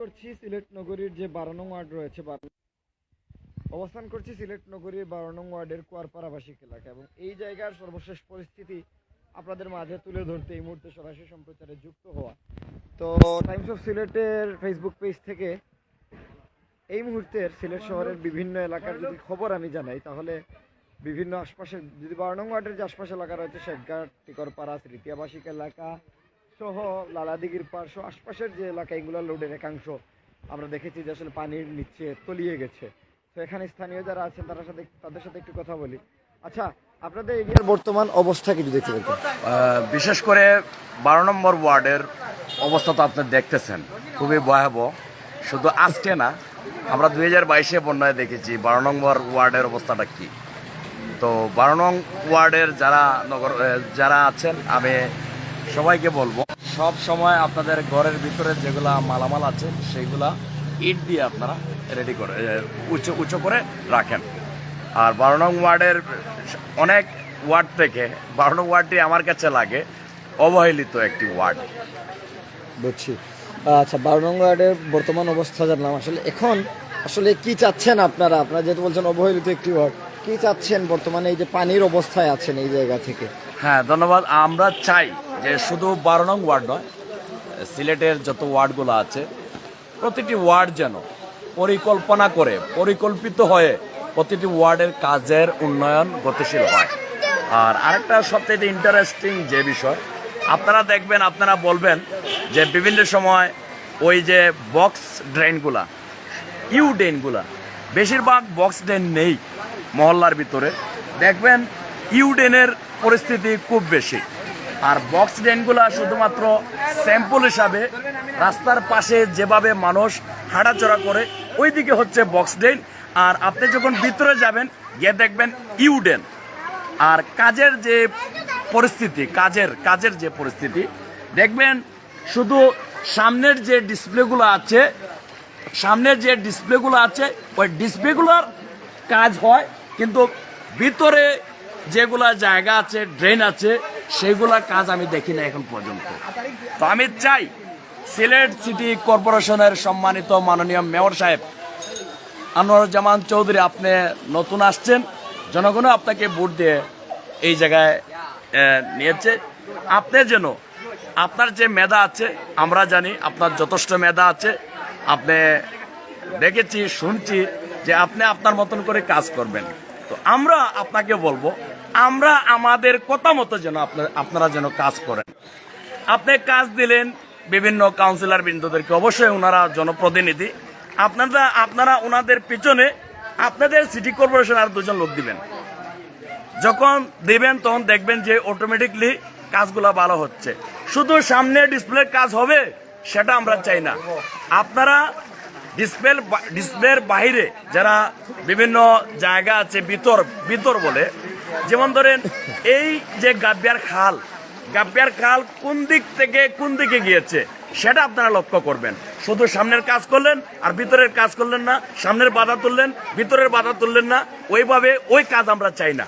করছি সিলেট নগরীর যে বারো নং ওয়ার্ড রয়েছে অবস্থান করছি সিলেট নগরীর বারো নং ওয়ার্ডের কুয়ারপাড়া আবাসিক এলাকা এবং এই জায়গার সর্বশেষ পরিস্থিতি আপনাদের মাঝে তুলে ধরতে এই মুহূর্তে সরাসরি সম্প্রচারে যুক্ত হওয়া। তো টাইমস অফ সিলেটের ফেসবুক পেজ থেকে এই মুহূর্তের সিলেট শহরের বিভিন্ন এলাকার যদি খবর আমি জানাই, তাহলে বিভিন্ন আশপাশের, যদি বারো নং ওয়ার্ডের যে আশপাশ এলাকা রয়েছে শেখঘাট টিকরপাড়া স্মৃতি আবাসিক এলাকা সহ লালাদিগির পাড় সহ আশপাশের যে এলাকা, এগুলো লোডের একাংশ আমরা দেখেছি যে আসলে পানির নিচে তলিয়ে গেছে। তো এখানে স্থানীয় যারা আছেন, তার সাথে তাদের সাথে একটু কথা বলি। আচ্ছা আপনাদের এরিয়ার বর্তমান অবস্থা কিছু দেখতে পাচ্ছেন বিশেষ করে বারো নম্বর ওয়ার্ডের অবস্থা তো আপনি দেখতেছেন। খুবই ভয়াবহ। শুধু আজকে না, আমরা দুই হাজার বাইশে বন্যায় দেখেছি বারো নম্বর ওয়ার্ডের অবস্থাটা কি। তো বারো নং ওয়ার্ডের যারা নগর যারা আছেন, আমি সবাইকে বলব, সব সময় আপনাদের ঘরের ভিতরে যেগুলা মালামাল আছে, সেইগুলা ইট দিয়ে আপনারা রেডি করে উঁচু উঁচু করে রাখেন। আর বারো নং ওয়ার্ডের অনেক ওয়ার্ড থেকে, বারো নং ওয়ার্ডটি আমার কাছে লাগে, অবহেলিত একটি ওয়ার্ড। বুঝছি। আচ্ছা বারো নং ওয়ার্ডের বর্তমান অবস্থা জানলাম। আসলে এখন, আসলে কি চাচ্ছেন আপনারা? আপনারা যেহেতু বলছেন অবহেলিত একটি ওয়ার্ড, কি চাচ্ছেন বর্তমানে এই যে পানির অবস্থায় আছেন এই জায়গা থেকে? হ্যাঁ ধন্যবাদ। আমরা চাই যে শুধু বারো নং ওয়ার্ড নয়, সিলেটের যত ওয়ার্ডগুলো আছে, প্রতিটি ওয়ার্ড যেন পরিকল্পনা করে, পরিকল্পিত হয়ে প্রতিটি ওয়ার্ডের কাজের উন্নয়ন গতিশীল হয়। আর আরেকটা সবচেয়ে ইন্টারেস্টিং যে বিষয়, আপনারা দেখবেন, আপনারা বলবেন যে বিভিন্ন সময় ওই যে বক্স ড্রেনগুলা ইউ ড্রেনগুলা বেশিরভাগ বক্স ড্রেন নেই মহল্লার ভিতরে। দেখবেন ইউ ড্রেনের পরিস্থিতি খুব বেশি। আর বক্স ড্রেনগুলা শুধুমাত্র স্যাম্পল হিসাবে রাস্তার পাশে যেভাবে মানুষ হাঁটাচড়া করে, ওইদিকে হচ্ছে বক্স ড্রেন আর আপনি যখন ভিতরে যাবেন, গিয়ে দেখবেন ইউ ড্রেন আর কাজের যে পরিস্থিতি, কাজের কাজের যে পরিস্থিতি, দেখবেন শুধু সামনের যে ডিসপ্লেগুলো আছে, সামনের যে ডিসপ্লেগুলো আছে, ওই ডিসপ্লেগুলোর কাজ হয়, কিন্তু ভিতরে যেগুলা জায়গা আছে ড্রেন আছে সেইগুলা কাজ আমি দেখি না এখন পর্যন্ত। তো আমি চাই সিলেট সিটি কর্পোরেশনের সম্মানিত মাননীয় মেয়র সাহেব, আনোয়ারুজ্জামান চৌধুরী আপনি নতুন আসছেন, জনগণও আপনাকে ভোট দিয়ে এই জায়গায় নিয়েছে। আপনি যেন আপনার যে মেধা আছে, আমরা জানি আপনার যথেষ্ট মেধা আছে। আপনি দেখেছি, শুনছি যে আপনি আপনার মতন করে কাজ করবেন। তো আমরা আপনাকে বলব আমরা আমাদের কথা মতো যেন আপনার যেন কাজ করেন। আপনি কাজ দিলেন বিভিন্ন কাউন্সিলর বৃন্দদেরকে, অবশ্যই ওনারা জনপ্রতিনিধি। আপনারা আপনারা ওনাদের পিছনে আপনাদের সিটি কর্পোরেশন আর দুজন লোক দিবেন। যখন দিবেন, তখন দেখবেন যে অটোমেটিকলি কাজগুলো ভালো হচ্ছে। শুধু সামনে ডিসপ্লের কাজ হবে, সেটা আমরা চাই না। আপনারা ডিসপ্লে ডিসপ্লের বাইরে যারা বিভিন্ন জায়গা আছে ভিতর ভিতর বলে যেমন ধরেন, এই যে গাব্বিয়ার খাল গাব্বিয়ার খাল কোন দিক থেকে কোন দিকে গিয়েছে, সেটা আপনারা লক্ষ্য করবেন। শুধু সামনের কাজ করলেন আর ভিতরের কাজ করলেন না, সামনের বাধা তুললেন, ভিতরের বাধা তুললেন না, ওইভাবে ওই কাজ আমরা চাই না।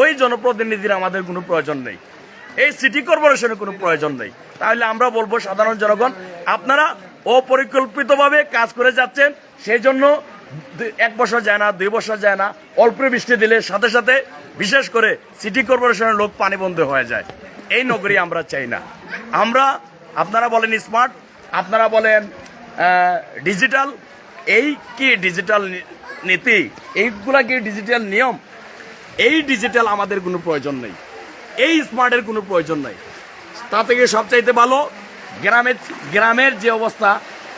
ওই জনপ্রতিনিধির আমাদের কোনো প্রয়োজন নেই। এই সিটি কর্পোরেশনের কোনো প্রয়োজন নেই। তাহলে আমরা বলব, সাধারণ জনগণ, আপনারা অপরিকল্পিতভাবে কাজ করে যাচ্ছেন, সেই জন্য এক বছর যায় না, দুই বছর যায় না, অল্প বৃষ্টি দিলে সাথে সাথে বিশেষ করে সিটি কর্পোরেশনের লোক পানিবন্দী হয়ে যায়। এই নগরী আমরা চাই না। আমরা, আপনারা বলেন স্মার্ট আপনারা বলেন ডিজিটাল এই কি ডিজিটাল নীতি? এইগুলা কি ডিজিটাল নিয়ম? এই ডিজিটাল আমাদের কোনো প্রয়োজন নেই। এই স্মার্টের কোনো প্রয়োজন নেই। তা থেকে সবচাইতে ভালো, গ্রামের গ্রামের যে অবস্থা,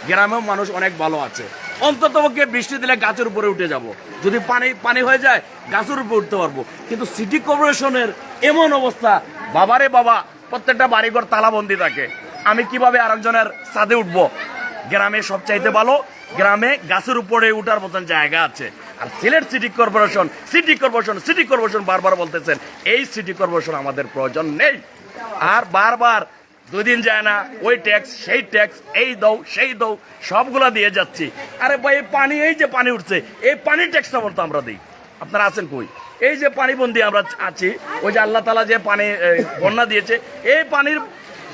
গ্রামেও মানুষ অনেক ভালো আছে। অন্তত বৃষ্টি দিলে গাছের উপরে উঠে যাব। যদি পানি পানি হয়ে যায়, গাছের উপরে উঠতে পারব। কিন্তু সিটি কর্পোরেশনের এমন অবস্থা, বাবারে বাবা, প্রত্যেকটা বাড়িঘর তালাবন্দি থাকে। আমি কীভাবে আরেকজনের ছাদে উঠবো? গ্রামে সবচাইতে ভালো, গ্রামে গাছের উপরে উঠার মতন জায়গা আছে। আর Sylhet city corporation city corporation city corporation বারবার বলতেছেন, এই সিটি কর্পোরেশন আমাদের প্রয়োজন নেই। আর বারবার দুই দিন যায় না ওই ট্যাক্স সেই ট্যাক্স এই দৌ সেই দৌ সবগুলা দিয়ে যাচ্ছি। আরে ভাই এই পানি এই যে পানি উঠছে এই পানির ট্যাক্সটা বলতো আমরা দিই। আপনারা আছেন কই? এই যে পানিবন্দি আমরা আছি ওই যে আল্লাহ তালা যে পানি বন্যা দিয়েছে এই পানির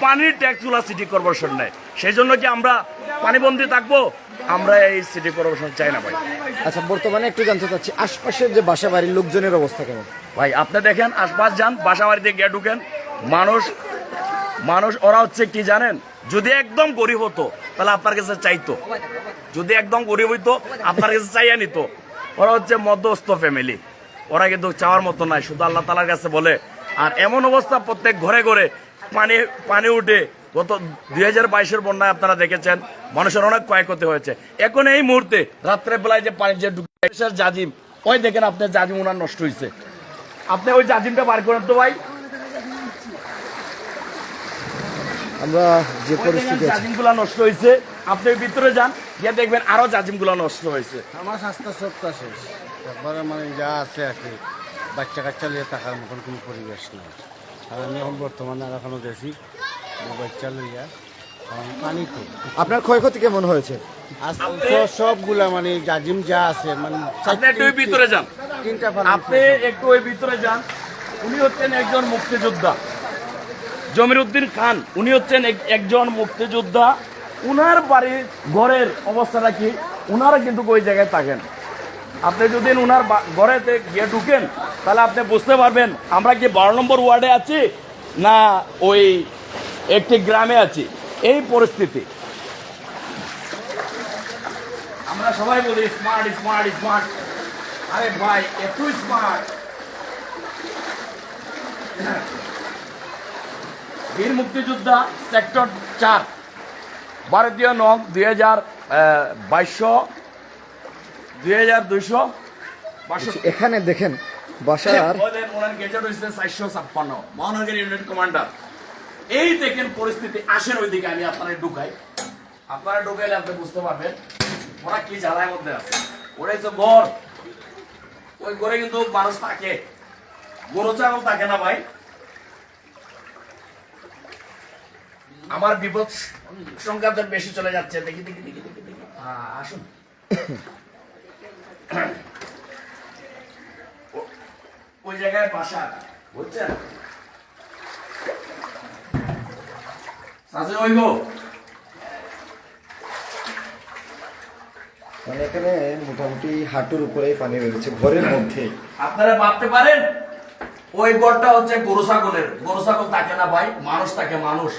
পানির ট্যাক্সগুলো সিটি কর্পোরেশন নেয়। সেই জন্য কি আমরা পানিবন্দী থাকব? আমরা এই সিটি কর্পোরেশন চাই না ভাই। আচ্ছা বর্তমানে একটু জানতে চাচ্ছি আশপাশের যে বাসা বাড়ির লোকজনের অবস্থা কেমন? ভাই আপনি দেখেন আশপাশ যান বাসা বাড়িতে গিয়ে ঢুকেন। মানুষ মানুষ, ওরা হচ্ছে কি জানেন? যদি একদম গরিব হতো, তাহলে আপনার কাছে চাইতো। যদি একদম গরিব হইতো, আপনার কাছে চাইয়া নিত। ওরা হচ্ছে মধ্যস্থ ফ্যামিলি ওরা কিন্তু চাওয়ার মতো নাই, শুধু আল্লাহ তালার কাছে বলে। আর এমন অবস্থা প্রত্যেক ঘরে ঘরে, পানি পানি উঠে। গত দুই হাজার বাইশের বন্যায় আপনারা দেখেছেন, মানুষের অনেক ক্ষয়ক্ষতি হয়েছে। এখন এই মুহূর্তে রাত্রে বেলায় যে পানি যে জাজিম, ওই দেখেন আপনার জাজিম ওনার নষ্ট হয়েছে আপনি ওই জাজিমটা বার করেন তো ভাই। আমরা যে পরিস্থিতি আছে। নষ্ট হয়েছে। আপনি ভিতরে যান গিয়ে দেখবেন আরও জাজিমগুলা নষ্ট হয়েছে। আমার স্বাস্থ্য সবটা শেষ। একবারে মানে যা আছে আর কি বাচ্চা কাচ্চা নিয়ে থাকার মতন কোনো পরিবেশ নেই। আর আমি এখন বর্তমানে আর এখনও দেখি বাচ্চা লইয়া পানি তো আপনার ক্ষয়ক্ষতি কেমন হয়েছে? সবগুলা মানে জাজিম যা আছে মানে আপনি একটু ওই ভিতরে যান। তিনটা আপনি একটু ওই ভিতরে যান। উনি হচ্ছেন একজন মুক্তিযোদ্ধা। জমির উদ্দিন খান, উনি হচ্ছেন এক- একজন মুক্তিযোদ্ধা। উনার বাড়ির ঘরের অবস্থাটা কি উনারা কিন্তু ওই জায়গায় থাকেন। আপনি যদি উনার ঘরেতে গিয়ে ঢুকেন, তাহলে আপনি বুঝতে পারবেন আমরা কি বারো নম্বর ওয়ার্ডে আছি না ওই একটি গ্রামে আছি। এই পরিস্থিতি। আমরা সবাই বলি স্মার্ট স্মার্ট স্মার্ট আরে ভাই একটু স্মার্ট বীর মুক্তিযোদ্ধা সেক্টর চার ভারতীয় নং দুই হাজার বাইশশো দুই হাজার দুইশো এখানে দেখেন বাসার ওনার গেজেট হয়েছে চারশো ছাপ্পান্ন মহানগর ইউনিট কমান্ডার। এই দেখেন পরিস্থিতি আসেন ওইদিকে আমি আপনারা ঢুকাই। আপনারা ঢুকাইলে আপনি বুঝতে পারবেন ওরা কি জ্বালায় মধ্যে আছে। ওরা হচ্ছে ঘর। ওই ঘরে কিন্তু মানুষ থাকে। গরু ছাগল থাকে না ভাই। আমার বিপদ সংখ্যা তো বেশি চলে যাচ্ছে। দেখি দেখি দেখি দেখি দেখি। আসুন। ওই জায়গায় বাসা। বুঝছেন? সাথে ওই গো। মানে এখানে মোটামুটি হাঁটুর উপরেই পানি রয়েছে ঘরের মধ্যে। আপনারা ভাবতে পারেন ওই গড়টা হচ্ছে গরু ছাগলের। গরু ছাগল থাকে না ভাই মানুষ থাকে মানুষ।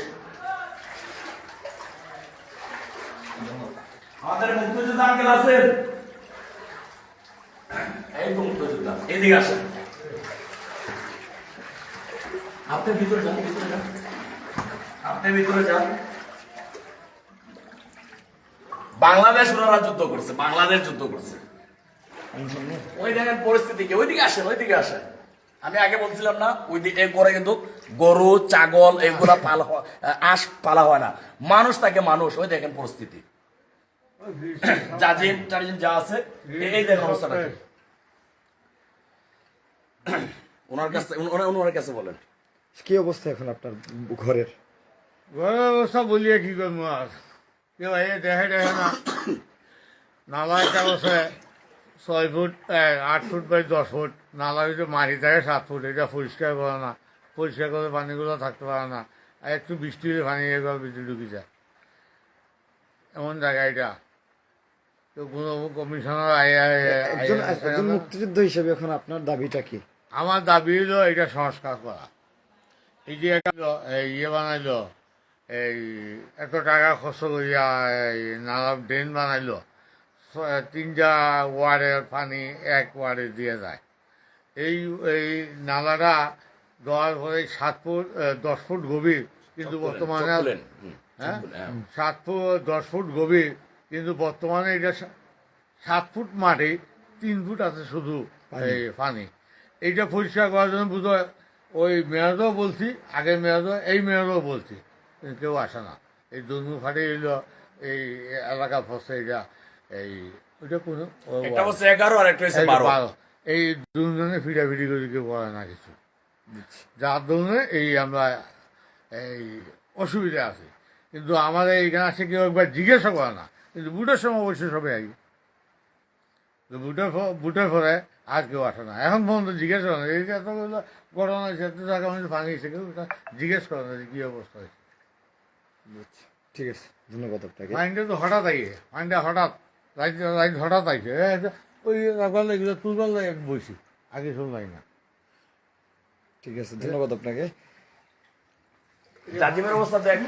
আমাদের মুক্তিযোদ্ধা আঙ্কেল আছেন এই তো মুক্তিযোদ্ধা, এদিকে আসেন। আপনি ভিতরে যান ভিতরে যান। আপনি ভিতরে যান। বাংলাদেশ ওনারা যুদ্ধ করছে, বাংলাদেশ যুদ্ধ করছে। ওই দেখেন পরিস্থিতি কি? ওইদিকে আসেন ওইদিকে আসেন। আমি আগে বলছিলাম না ওই দিকে করে কিন্তু গরু, ছাগল, এগুলা পালা আঁশ পালা হয় না। মানুষ থাকে মানুষ, ওই দেখেন পরিস্থিতি। জাজিম টাজিম যা আছে এই- দেখেন অবস্থাটা ওনার কাছে ওনার ওনার কাছে বলেন। কি অবস্থা এখন আপনার ঘরের? ঘরের অবস্থা বলিয়ে কি করব আর? কেউ এই দেখে দেখে না। নালা একটা বসে ছয় ফুট আট ফুট বাই দশ ফুট। নালা ভিতরে মাটি থাকে সাত ফুট এটা পরিষ্কার করে না। পরিষ্কার করে পানিগুলো থাকতে পারে না। আর একটু বৃষ্টি হলে পানি এগুলো ঢুকে যায়। এমন জায়গা এটা তো কোনো কমিশনার আই- আই- আই- একজন মুক্তিযুদ্ধ হিসেবে এখন আপনার দাবিটা কি? আমার দাবি হলো এটা সংস্কার করা। এই যে একটা ইয়ে বানাইলো এই এত টাকা খরচ করিয়া এই নালা ড্রেন বানাইলো তিনটা ওয়ার্ডের পানি এক ওয়ার্ডে দিয়ে যায়। এই এই নালাটা দেওয়ার পরে সাত ফুট দশ ফুট গভীর কিন্তু বর্তমানে হ্যাঁ? হ্যাঁ। সাত ফুট দশ ফুট গভীর কিন্তু বর্তমানে এটা সাত ফুট মাঠে তিন ফুট আছে শুধু পানি। এইটা পরিষ্কার করার জন্য বুঝো ওই মেয়াদও বলছি আগের মেয়াদও এই মেয়াদও বলছি। কেউ আসে না। এই দুনু ফাটে এলো এই এলাকা ফসে এটা এই ওইটা কোনো এগারো আর একটা এই বারো। বারো। এই দুজনে ফিটাফিটি করে কেউ করে না কিছু। যার জন্য এই আমরা এই অসুবিধা আছে। কিন্তু আমাদের এইখানে আসে কেউ একবার জিজ্ঞাসা করে না। কিন্তু বুটের সময় অবশ্যই সবাই আগে তো বুটের বুটের পরে আর কেউ আসে না। এখন পর্যন্ত জিজ্ঞেস করে না এই যে এতগুলো ঘটনা হয়েছে এত জায়গা মধ্যে পানি এসে কেউ জিজ্ঞেস করে না যে কী অবস্থা হয়েছে? ঠিক আছে ধন্যবাদ আপনাকে। পানিটা তো হঠাৎ আইয়ে পানিটা হঠাৎ রাইট রাইত হঠাৎ আইছে। ওই রাখবার লাগলে তুলবার লাগে বসি আগে শুনলাই না। ঠিক আছে ধন্যবাদ আপনাকে। জাজিমের অবস্থা দেখ।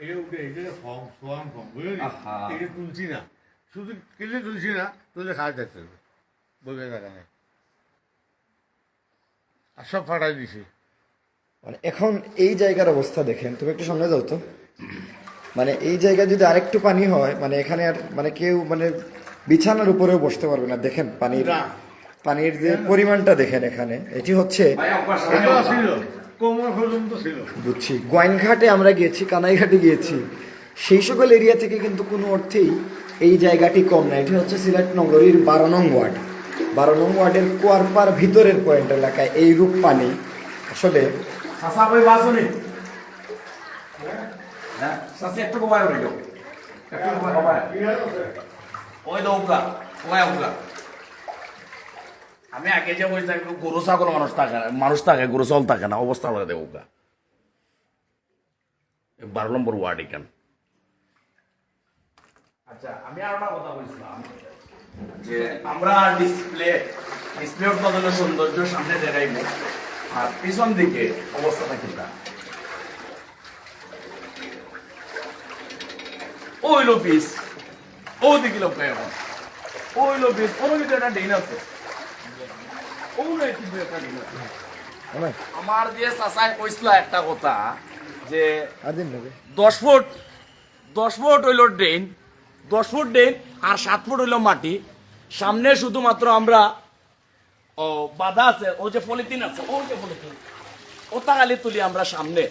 এটা উঠে এটা সোয়াম ফর্ম বুঝলি এটা তুলছি না শুধু কিলে তুলছি না তুলে খাওয়া যাচ্ছে বলে দেখা নেই আর সব ফাটাই দিছি মানে এখন এই জায়গার অবস্থা দেখেন তুমি একটু সামনে যাও তো। মানে এই জায়গায় যদি আরেকটু পানি হয় মানে এখানে আর মানে কেউ মানে বিছানার উপরেও বসতে পারবে না দেখেন পানির পানির যে পরিমাণটা দেখেন এখানে। এটি হচ্ছে কোমর পর্যন্ত ছিল। বুঝছি। গোয়াইনঘাটে আমরা গিয়েছি কানাইঘাটে গিয়েছি। সেই সকল এরিয়া থেকে কিন্তু কোনো অর্থেই এই জায়গাটি কম না। এটি হচ্ছে সিলেট নগরীর বারো নং ওয়ার্ড। বারো নং ওয়ার্ডের কুয়ারপার ভিতরের পয়েন্ট এলাকায় এই রূপ পানি। আসলে চাচা কই বাসনি হ্যাঁ আমি আগে যে একটু গরু, ছাগল মানুষ থাকে মানুষ থাকে, গরু, ছাগল থাকে না, অবস্থা হয়ে দেবো বারো নম্বর ওয়ার্ড এখান। আচ্ছা আমি আর একটা কথা বলছিলাম, যে আমরা ডিসপ্লে ডিসপ্লে উৎপাদনের সৌন্দর্য সামনে দেখাইব, আর পিছন দিকে অবস্থাটা কিনা ওই লো পিস ও দিকে লোক এখন ওই লো পিস নাই কিন্তু একটা ডিন আছে। আমার যে চাচাই কইছিল একটা কথা যে দশ ফুট দশ ফুট হইল ড্রেন দশ ফুট ড্রেন আর সাত ফুট হইল মাটি। সামনে শুধুমাত্র আমরা ও বাধা আছে ও যে পলিথিন আছে ও যে পলিথিন ওটা খালি তুলি আমরা সামনে।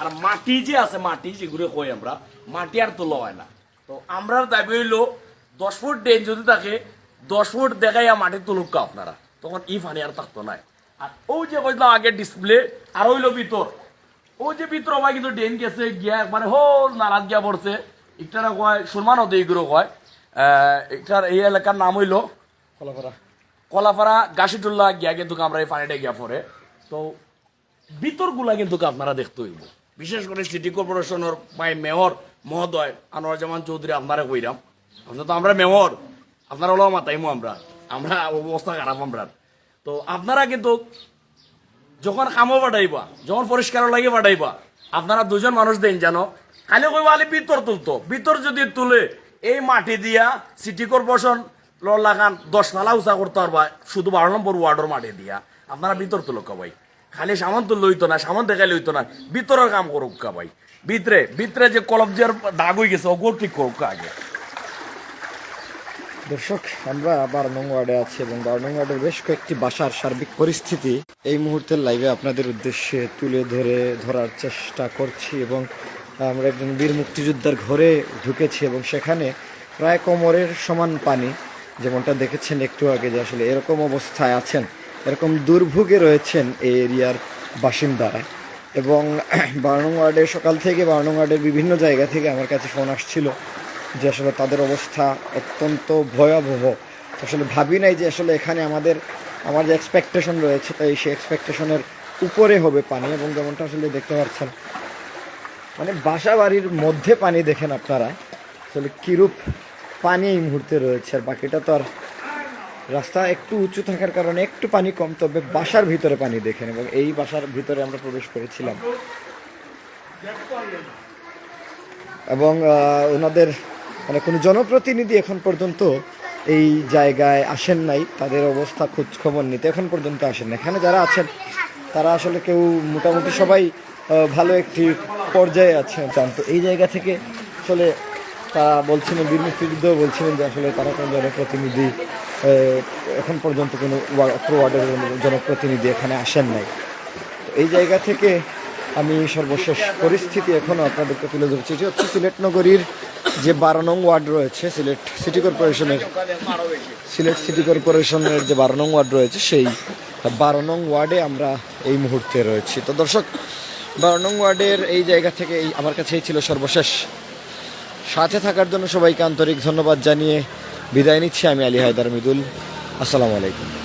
আর মাটি যে আছে মাটি যেগুলো কই আমরা মাটি আর তোলা হয় না। তো আমরা দাবি হইল দশ ফুট ড্রেন যদি থাকে দশ ফুট দেখাইয়া মাটি তুলুক আপনারা। তখন ই ফানি আর থাকতো নাই। আর ও যে কইলাম আগে ডিসপ্লে আর হইল ভিতর। ও যে ভিতর ভাই কিন্তু ড্রেন গেছে গিয়া একবারে হোল নারাজ গিয়া পড়ছে। একটারা কয় সুরমান হতে এগুলো কয়। একটার এই এলাকার নাম হইল ফলাফলা কলাপাড়া গাছিটুল্লা গিয়া কিন্তু আমরা এই পানিটা গিয়া পরে তো ভিতরগুলা কিন্তু আপনারা দেখতে হইব। বিশেষ করে সিটি কর্পোরেশনের বাই মেয়র মহোদয় আনোয়ার জামান চৌধুরী আপনারা কইরাম। আপনার তো আমরা মেয়র আপনারা হলো মাতাইমো আমরা। আমরা অবস্থা খারাপ আমরা। তো আপনারা কিন্তু যখন কামো পাঠাইবা যখন পরিষ্কার লাগে পাঠাইবা আপনারা দুজন মানুষ দেন জানো খালি কইবা আলি ভিতর তুলতো। ভিতর যদি তুলে এই মাটি দিয়া সিটি কর্পোরেশন লাগান, দশ তালা উঁচা করতে পারবা, শুধু বারো নম্বর ওয়ার্ডের মাটি দিয়া। আপনারা ভিতর তুলো ভাই। খালি সামান তুললে হইতো না, সামান দেখাইলে হইতো না। ভিতরের কাম করুক কা ভাই। ভিতরে ভিতরে যে কলবজের দাগ হয়ে গেছে, ওগুলো ঠিক করুক আগে। দর্শক, আমরা বারো নং ওয়ার্ডে আছি এবং বারো নং ওয়ার্ডের বেশ কয়েকটি বাসার সার্বিক পরিস্থিতি এই মুহূর্তের লাইভে আপনাদের উদ্দেশ্যে তুলে ধরে, ধরার চেষ্টা করছি এবং আমরা একজন বীর মুক্তিযোদ্ধার ঘরে ঢুকেছি এবং সেখানে প্রায় কোমরের সমান পানি, যেমনটা দেখেছেন একটু আগে যে আসলে এরকম অবস্থায় আছেন, এরকম দুর্ভোগে রয়েছেন এই এরিয়ার বাসিন্দারা। এবং বারো নং ওয়ার্ডের সকাল থেকে বারো নং ওয়ার্ডের বিভিন্ন জায়গা থেকে আমার কাছে ফোন আসছিল। যে আসলে তাদের অবস্থা অত্যন্ত ভয়াবহ। আসলে ভাবি নাই যে আসলে এখানে আমাদের, আমার যে এক্সপেকটেশন রয়েছে, তাই সেই এক্সপেকটেশনের উপরে হবে পানি এবং যেমনটা আসলে দেখতে পাচ্ছেন মানে বাসা বাড়ির মধ্যে পানি দেখেন আপনারা, আসলে কিরূপ পানি এই মুহূর্তে রয়েছে আর বাকিটা তো আর রাস্তা একটু উঁচু থাকার কারণে একটু পানি কম, তবে বাসার ভিতরে পানি দেখেন এবং এই বাসার ভিতরে আমরা প্রবেশ করেছিলাম। এবং ওনাদের মানে কোনো জনপ্রতিনিধি এখন পর্যন্ত এই জায়গায় আসেন নাই, তাদের অবস্থা খোঁজ খবর নিতে এখন পর্যন্ত আসেন না এখানে যারা আছেন, তারা আসলে কেউ মোটামুটি সবাই ভালো একটি পর্যায়ে আছেন। জানতো এই জায়গা থেকে আসলে তারা বলছিলেন, বীর মুক্তিযুদ্ধ বলছিলেন যে আসলে তারা কোনো জনপ্রতিনিধি এখন পর্যন্ত কোনো অত্র ওয়ার্ডের জনপ্রতিনিধি এখানে আসেন নাই। তো এই জায়গা থেকে আমি সর্বশেষ পরিস্থিতি এখনও আপনাদেরকে তুলে ধরছি। যে হচ্ছে সিলেট নগরীর যে বারো নং ওয়ার্ড রয়েছে সিলেট সিটি কর্পোরেশনের, সিলেট সিটি কর্পোরেশনের যে বারো নং ওয়ার্ড রয়েছে, সেই বারো নং ওয়ার্ডে আমরা এই মুহূর্তে রয়েছি। তো দর্শক, বারো নং ওয়ার্ডের এই জায়গা থেকে এই আমার কাছে এই ছিল সর্বশেষ। সাথে থাকার জন্য সবাইকে আন্তরিক ধন্যবাদ জানিয়ে বিদায় নিচ্ছি আমি আলী হায়দার মিদুল। আসসালামু আলাইকুম।